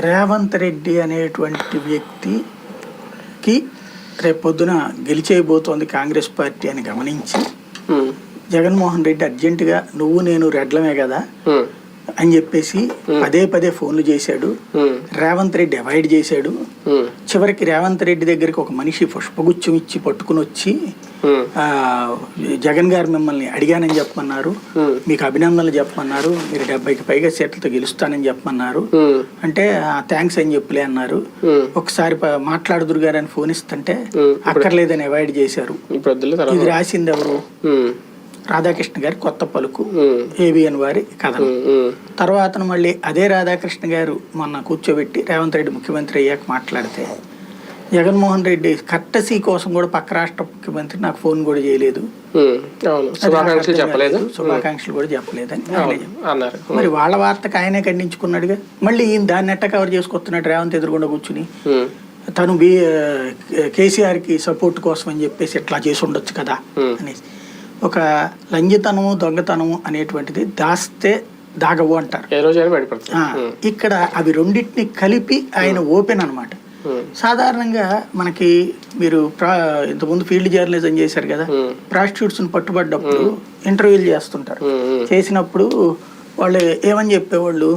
రేవంత్ రెడ్డి అనేటువంటి వ్యక్తికి రేపొద్దున గెలిచేయబోతోంది కాంగ్రెస్ పార్టీ అని గమనించి జగన్మోహన్ రెడ్డి అర్జెంటుగా నువ్వు నేను రెడ్లమే కదా అని చెప్పేసి పదే పదే ఫోన్లు చేశాడు. రేవంత్ రెడ్డి అవాయిడ్ చేశాడు. చివరికి రేవంత్ రెడ్డి దగ్గరికి ఒక మనిషి పుష్పగుచ్చం ఇచ్చి పట్టుకుని వచ్చి జగన్ గారు మిమ్మల్ని అడిగానని చెప్పమన్నారు. మీకు అభినందనలు చెప్పమన్నారు. మీరు డెబ్బైకి పైగా సీట్లతో గెలుస్తానని చెప్పమన్నారు. అంటే థ్యాంక్స్ అని చెప్పులే అన్నారు. ఒకసారి మాట్లాడుదురు గారు అని ఫోన్ ఇస్తుంటే. అక్కర్లేదని అవాయిడ్ చేశారు. ఇది రాసింది ఎవరు? రాధాకృష్ణ గారి కొత్త పలుకు ఏబిఎన్ వారి ఉమ్, తర్వాత మళ్ళీ అదే రాధాకృష్ణ గారు మొన్న కూర్చోబెట్టి రేవంత్ రెడ్డి ముఖ్యమంత్రి అయ్యాక మాట్లాడితే జగన్మోహన్ రెడ్డి కట్టసీ కోసం కూడా పక్క రాష్ట్ర ముఖ్యమంత్రి నాకు ఫోన్ కూడా చేయలేదు. శుభాకాంక్షలు చెప్పలేదు. శుభాకాంక్షలు కూడా చెప్పలేదని. అన్నారు. మరి వాళ్ళ వార్తకు ఆయనే ఖండించుకున్నాడుగా. మళ్ళీ ఈయన దాన్ని ఎట్ట కవర్ చేసుకొస్తున్నాడు రేవంత్ ఎదురుగుండా కూర్చుని. తను బి కేసీఆర్కి సపోర్ట్ కోసం అని చెప్పేసి ఇట్లా చేసి ఉండొచ్చు కదా. అనేసి. ఒక లంజితనము దొంగతనము అనేటువంటిది దాస్తే దాగవు అంటారు. ఇక్కడ అవి రెండింటిని కలిపి ఆయన ఓపెన్ అన్నమాట. ఉమ్, సాధారణంగా మనకి మీరు ప్రా ఇంతకుముందు ఫీల్డ్ జర్నలిజం చేశారు కదా ప్రాస్టిట్యూట్స్ని పట్టుబడ్డప్పుడు ఇంటర్వ్యూలు చేస్తుంటారు. చేసినప్పుడు వాళ్ళు ఏమని చెప్పేవాళ్ళు?